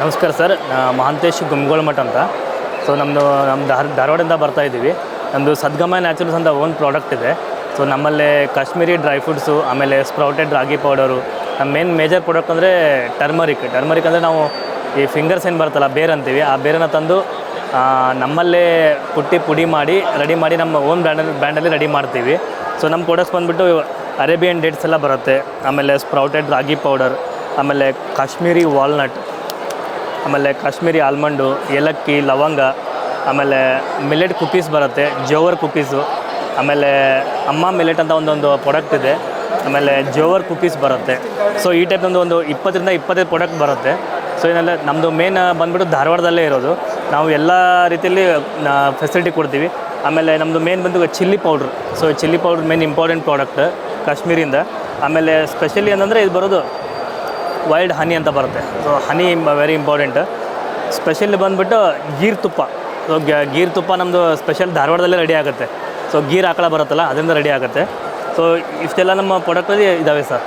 ನಮಸ್ಕಾರ ಸರ್ ಮಹಾಂತೇಶ್ ಗುಮ್ಗೋಳ ಮಠ ಅಂತ. ಸೊ ನಮ್ಮದು ನಮ್ಮ ಧಾರ್, ಧಾರವಾಡದಿಂದ ಬರ್ತಾ ಇದ್ದೀವಿ. ನಮ್ಮದು ಸದ್ಗಮ ನ್ಯಾಚುರಲ್ಸ್ ಅಂತ ಓನ್ ಪ್ರಾಡಕ್ಟ್ ಇದೆ. ಸೊ ನಮ್ಮಲ್ಲಿ ಕಾಶ್ಮೀರಿ ಡ್ರೈ ಫ್ರೂಟ್ಸು ಆಮೇಲೆ ಸ್ಪ್ರೌಟೆಡ್ ರಾಗಿ ಪೌಡರು ನಮ್ಮ ಮೇನ್ ಮೇಜರ್ ಪ್ರಾಡಕ್ಟ್ ಅಂದರೆ ಟರ್ಮರಿಕ್ ಟರ್ಮರಿಕ್ ಅಂದರೆ ನಾವು ಈ ಫಿಂಗರ್ಸ್ ಏನು ಬರ್ತಲ್ಲ ಬೇರ್ ಅಂತೀವಿ. ಆ ಬೇರನ್ನು ತಂದು ನಮ್ಮಲ್ಲೇ ಕುಟ್ಟಿ ಪುಡಿ ಮಾಡಿ ರೆಡಿ ಮಾಡಿ ನಮ್ಮ ಓನ್ ಬ್ರ್ಯಾಂಡಲ್ಲಿ ಬ್ರ್ಯಾಂಡಲ್ಲಿ ರೆಡಿ ಮಾಡ್ತೀವಿ. ಸೊ ನಮ್ಮ ಪ್ರಾಡಕ್ಟ್ಸ್ ಬಂದುಬಿಟ್ಟು ಅರೇಬಿಯನ್ ಡೇಟ್ಸ್ ಎಲ್ಲ ಬರುತ್ತೆ. ಆಮೇಲೆ ಸ್ಪ್ರೌಟೆಡ್ ರಾಗಿ ಪೌಡರ್ ಆಮೇಲೆ ಕಾಶ್ಮೀರಿ ವಾಲ್ನಟ್ ಆಮೇಲೆ ಕಾಶ್ಮೀರಿ ಆಲ್ಮಂಡು, ಏಲಕ್ಕಿ, ಲವಂಗ, ಆಮೇಲೆ ಮಿಲೆಟ್ ಕುಕ್ಕೀಸ್ ಬರುತ್ತೆ, ಜೋವರ್ ಕುಕೀಸು ಆಮೇಲೆ ಅಮ್ಮ ಮಿಲೆಟ್ ಅಂತ ಒಂದೊಂದು ಪ್ರಾಡಕ್ಟ್ ಇದೆ. ಆಮೇಲೆ ಜೋವರ್ ಕುಕೀಸ್ ಬರುತ್ತೆ. ಸೊ ಈ ಟೈಪ್ ಒಂದು ಇಪ್ಪತ್ತರಿಂದ ಇಪ್ಪತ್ತೈದು ಪ್ರಾಡಕ್ಟ್ ಬರುತ್ತೆ. ಸೊ ಏನೆಲ್ಲ ನಮ್ಮದು ಮೇನ್ ಬಂದ್ಬಿಟ್ಟು ಧಾರವಾಡದಲ್ಲೇ ಇರೋದು. ನಾವು ಎಲ್ಲ ರೀತಿಯಲ್ಲಿ ಫೆಸಿಲಿಟಿ ಕೊಡ್ತೀವಿ. ಆಮೇಲೆ ನಮ್ಮದು ಮೇನ್ ಬಂದು chilli powder so chilli powder main important product ಕಾಶ್ಮೀರಿಂದ. ಆಮೇಲೆ ಸ್ಪೆಷಲಿ ಏನಂದರೆ ಇದು ಬರೋದು ವೈಲ್ಡ್ ಹನಿ ಅಂತ ಬರುತ್ತೆ. So honey very important special ಬಂದುಬಿಟ್ಟು ಗೀರ್ ತುಪ್ಪ. ಸೊ ಗೀರ್ ತುಪ್ಪ ನಮ್ಮದು ಸ್ಪೆಷಲ್ ಧಾರವಾಡದಲ್ಲೇ ರೆಡಿ ಆಗುತ್ತೆ. ಸೊ ಗೀರ್ ಆಕಳ ಬರುತ್ತಲ್ಲ, ಅದರಿಂದ ರೆಡಿ ಆಗುತ್ತೆ. ಸೊ ಇಷ್ಟೆಲ್ಲ ನಮ್ಮ ಪ್ರಾಡಕ್ಟಲ್ಲಿ ಇದ್ದಾವೆ ಸರ್